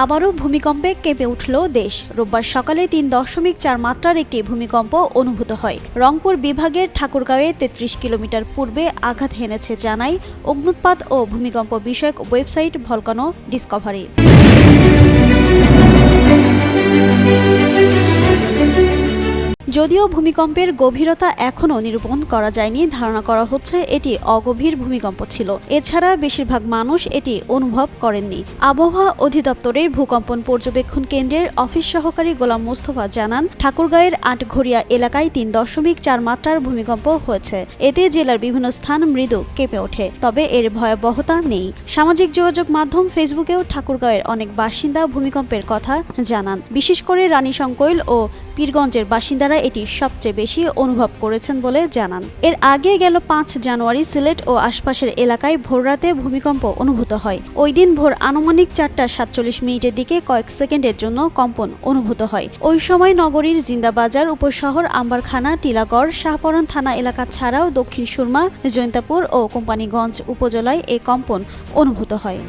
আবারও ভূমিকম্পে কেঁপে উঠল দেশ। রোববার সকালে তিন দশমিক চার মাত্রার একটি ভূমিকম্প অনুভূত হয়। রংপুর বিভাগের ঠাকুরগাঁওয়ে তেত্রিশ কিলোমিটার পূর্বে আঘাত হেনেছে জানায় অগ্নুৎপাত ও ভূমিকম্প বিষয়ক ওয়েবসাইট ভলকানো ডিসকভারি। যদিও ভূমিকম্পের গভীরতা এখনও নিরূপণ করা যায়নি, ধারণা করা হচ্ছে এটি অগভীর ভূমিকম্প ছিল। এছাড়া বেশিরভাগ মানুষ এটি অনুভব করেননি। আবহাওয়া অধিদপ্তরের ভূকম্পন পর্যবেক্ষণ কেন্দ্রের অফিস সহকারী গোলাম মোস্তফা জানান, ঠাকুরগাঁয়ের আটঘরিয়া এলাকায় তিন দশমিক চার মাত্রার ভূমিকম্প হয়েছে। এতে জেলার বিভিন্ন স্থান মৃদু কেঁপে ওঠে। তবে এর ভয়াবহতা নেই। সামাজিক যোগাযোগ মাধ্যম ফেসবুকেও ঠাকুরগাঁয়ের অনেক বাসিন্দা ভূমিকম্পের কথা জানান। বিশেষ করে রানী সংকৈল ও পীরগঞ্জের বাসিন্দারা এটি সবচেয়ে বেশি অনুভব করেছেন বলে জানান। এর আগে গেল পাঁচ জানুয়ারি সিলেট ও আশপাশের এলাকায় ভোররাতে ভূমিকম্প অনুভূত হয়। ওই দিন ভোর আনুমানিক চারটা সাতচল্লিশ মিনিটের দিকে কয়েক সেকেন্ডের জন্য কম্পন অনুভূত হয়। ওই সময় নগরীর জিন্দাবাজার, উপশহর, আম্বারখানা, টিলাগড় শাহপরণ থানা এলাকা ছাড়াও দক্ষিণ সুরমা, জৈন্তাপুর ও কোম্পানিগঞ্জ উপজেলায় এই কম্পন অনুভূত হয়।